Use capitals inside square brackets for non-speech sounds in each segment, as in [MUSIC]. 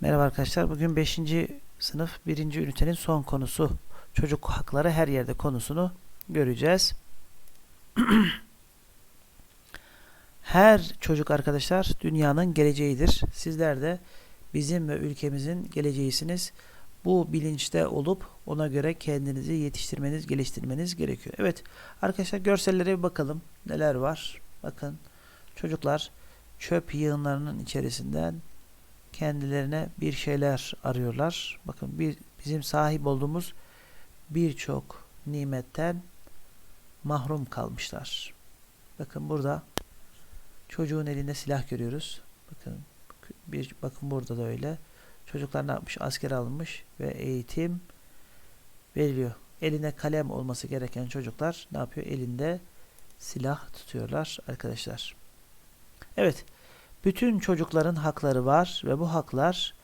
Merhaba arkadaşlar. Bugün 5. sınıf 1. ünitenin son konusu çocuk hakları her yerde konusunu göreceğiz. [CLEARS THROAT] her çocuk arkadaşlar dünyanın geleceğidir. Sizler de bizim ve ülkemizin geleceğisiniz. Bu bilinçte olup ona göre kendinizi yetiştirmeniz, geliştirmeniz gerekiyor. Evet arkadaşlar görsellere bir bakalım. Neler var? Bakın çocuklar çöp yığınlarının içerisinden kendilerine bir şeyler arıyorlar. Bakın bir, bizim sahip olduğumuz birçok nimetten mahrum kalmışlar. Bakın burada çocuğun elinde silah görüyoruz. Bakın bir bakın burada da öyle. Çocuklar ne yapmış? Asker alınmış ve eğitim veriliyor. Eline kalem olması gereken çocuklar ne yapıyor? Elinde silah tutuyorlar arkadaşlar. Evet. Bütün çocukların hakları var ve bu haklar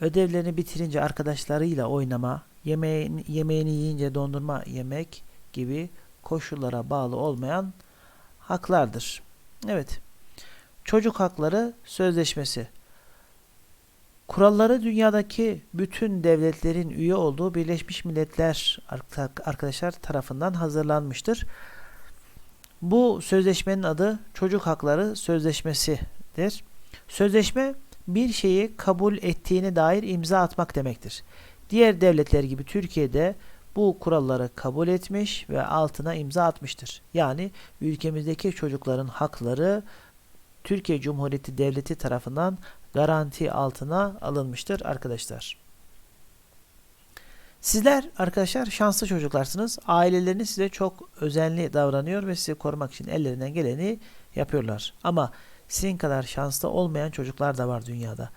ödevlerini bitirince arkadaşlarıyla oynama, yemeğini, yemeğini yiyince dondurma yemek gibi koşullara bağlı olmayan haklardır. Evet. Çocuk Hakları Sözleşmesi Kuralları dünyadaki bütün devletlerin üye olduğu Birleşmiş Milletler arkadaşlar tarafından hazırlanmıştır. Bu sözleşmenin adı Çocuk Hakları Sözleşmesi'dir. Sözleşme bir şeyi kabul ettiğine dair imza atmak demektir. Diğer devletler gibi Türkiye'de bu kuralları kabul etmiş ve altına imza atmıştır. Yani ülkemizdeki çocukların hakları Türkiye Cumhuriyeti Devleti tarafından garanti altına alınmıştır arkadaşlar. Sizler arkadaşlar şanslı çocuklarsınız. Aileleriniz size çok özenli davranıyor ve sizi korumak için ellerinden geleni yapıyorlar. Ama sizin kadar şanslı olmayan çocuklar da var dünyada.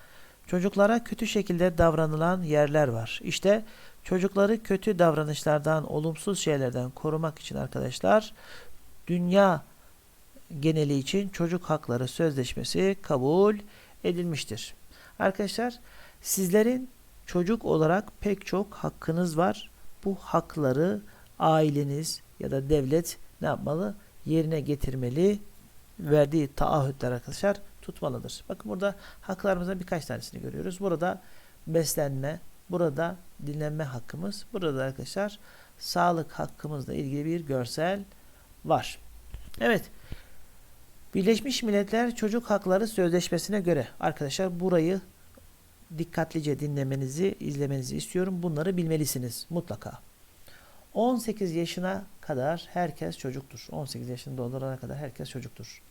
Çocuklara kötü şekilde davranılan yerler var. İşte çocukları kötü davranışlardan, olumsuz şeylerden korumak için arkadaşlar dünya geneli için çocuk hakları sözleşmesi kabul edilmiştir. Arkadaşlar sizlerin çocuk olarak pek çok hakkınız var. Bu hakları aileniz ya da devlet ne yapmalı? Yerine getirmeli. Verdiği taahhütler arkadaşlar tutmalıdır. Bakın burada haklarımızdan birkaç tanesini görüyoruz. Burada beslenme, burada dinlenme hakkımız, burada arkadaşlar sağlık hakkımızla ilgili bir görsel var. Evet. Birleşmiş Milletler Çocuk Hakları Sözleşmesi'ne göre arkadaşlar burayı dikkatlice dinlemenizi, izlemenizi istiyorum. Bunları bilmelisiniz mutlaka. 18 yaşına kadar herkes çocuktur. 18 yaşını doldurana kadar herkes çocuktur.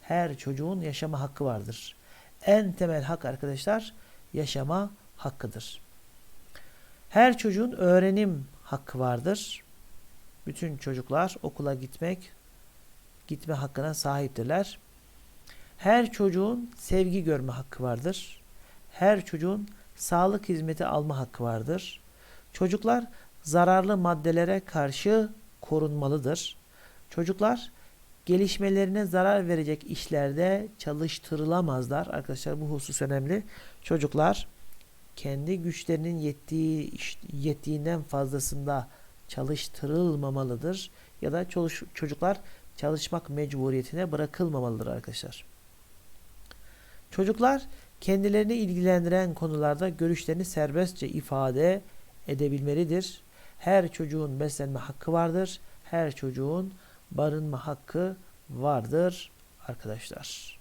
Her çocuğun yaşama hakkı vardır. En temel hak arkadaşlar yaşama hakkıdır. Her çocuğun öğrenim hakkı vardır. Bütün çocuklar okula gitmek, gitme hakkına sahiptirler. Her çocuğun sevgi görme hakkı vardır. Her çocuğun sağlık hizmeti alma hakkı vardır. Çocuklar zararlı maddelere karşı korunmalıdır. Çocuklar gelişmelerine zarar verecek işlerde çalıştırılamazlar. Arkadaşlar bu husus önemli. Çocuklar kendi güçlerinin yettiği yettiğinden fazlasında çalıştırılmamalıdır ya da çocuklar çalışmak mecburiyetine bırakılmamalıdır arkadaşlar. Çocuklar kendilerini ilgilendiren konularda görüşlerini serbestçe ifade edebilmelidir. Her çocuğun beslenme hakkı vardır. Her çocuğun barınma hakkı vardır arkadaşlar.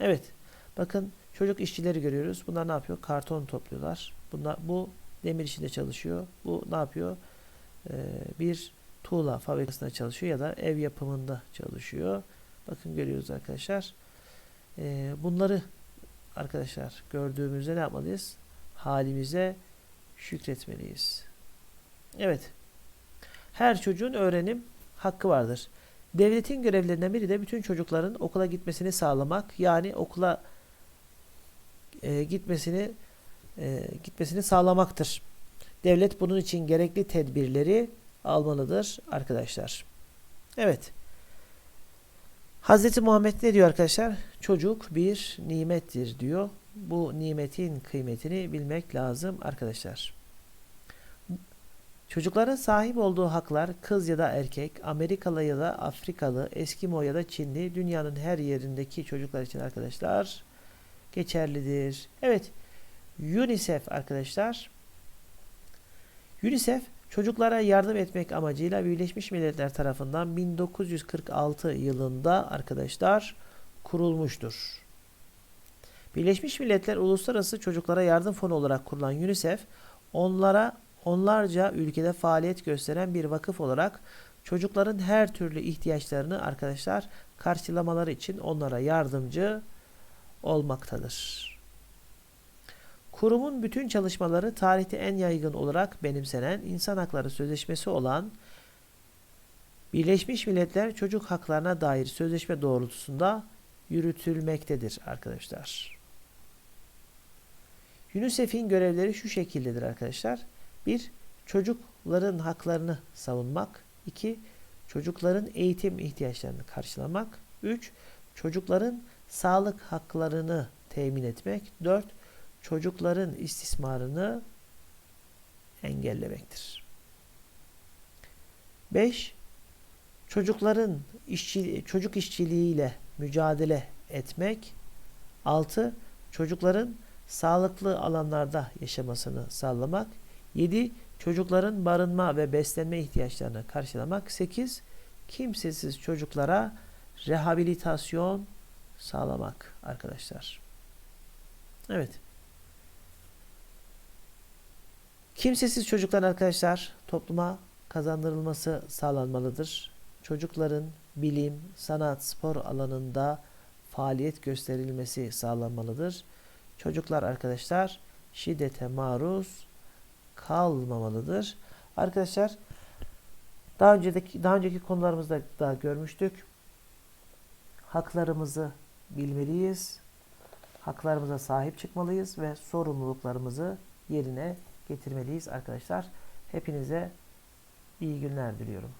Evet. Bakın çocuk işçileri görüyoruz. Bunlar ne yapıyor? Karton topluyorlar. Bunlar, bu demir işinde çalışıyor. Bu ne yapıyor? Ee, bir tuğla fabrikasında çalışıyor ya da ev yapımında çalışıyor. Bakın görüyoruz arkadaşlar. Ee, bunları arkadaşlar gördüğümüzde ne yapmalıyız? Halimize şükretmeliyiz. Evet. Her çocuğun öğrenim hakkı vardır. Devletin görevlerinden biri de bütün çocukların okula gitmesini sağlamak. Yani okula e, gitmesini e, gitmesini sağlamaktır. Devlet bunun için gerekli tedbirleri almalıdır arkadaşlar. Evet. Hazreti Muhammed ne diyor arkadaşlar? Çocuk bir nimettir diyor. Bu nimetin kıymetini bilmek lazım arkadaşlar. Çocuklara sahip olduğu haklar kız ya da erkek, Amerikalı ya da Afrikalı, Eskimo ya da Çinli dünyanın her yerindeki çocuklar için arkadaşlar geçerlidir. Evet UNICEF arkadaşlar. UNICEF çocuklara yardım etmek amacıyla Birleşmiş Milletler tarafından 1946 yılında arkadaşlar kurulmuştur. Birleşmiş Milletler Uluslararası Çocuklara Yardım Fonu olarak kurulan UNICEF onlara onlarca ülkede faaliyet gösteren bir vakıf olarak çocukların her türlü ihtiyaçlarını arkadaşlar karşılamaları için onlara yardımcı olmaktadır. Kurumun bütün çalışmaları tarihte en yaygın olarak benimsenen İnsan Hakları Sözleşmesi olan Birleşmiş Milletler Çocuk Haklarına dair sözleşme doğrultusunda yürütülmektedir arkadaşlar. UNICEF'in görevleri şu şekildedir arkadaşlar. 1. Çocukların haklarını savunmak. 2. Çocukların eğitim ihtiyaçlarını karşılamak. 3. Çocukların sağlık haklarını temin etmek. 4. Çocukların istismarını engellemektir. 5. Çocukların işçi, çocuk işçiliğiyle mücadele etmek. 6. Çocukların sağlıklı alanlarda yaşamasını sağlamak. 7. Çocukların barınma ve beslenme ihtiyaçlarını karşılamak. 8. Kimsesiz çocuklara rehabilitasyon sağlamak arkadaşlar. Evet. Kimsesiz çocuklar arkadaşlar topluma kazandırılması sağlanmalıdır. Çocukların bilim, sanat, spor alanında faaliyet gösterilmesi sağlanmalıdır. Çocuklar arkadaşlar şiddete maruz kalmamalıdır. Arkadaşlar daha önceki daha önceki konularımızda da görmüştük. Haklarımızı bilmeliyiz. Haklarımıza sahip çıkmalıyız ve sorumluluklarımızı yerine getirmeliyiz arkadaşlar. Hepinize iyi günler diliyorum.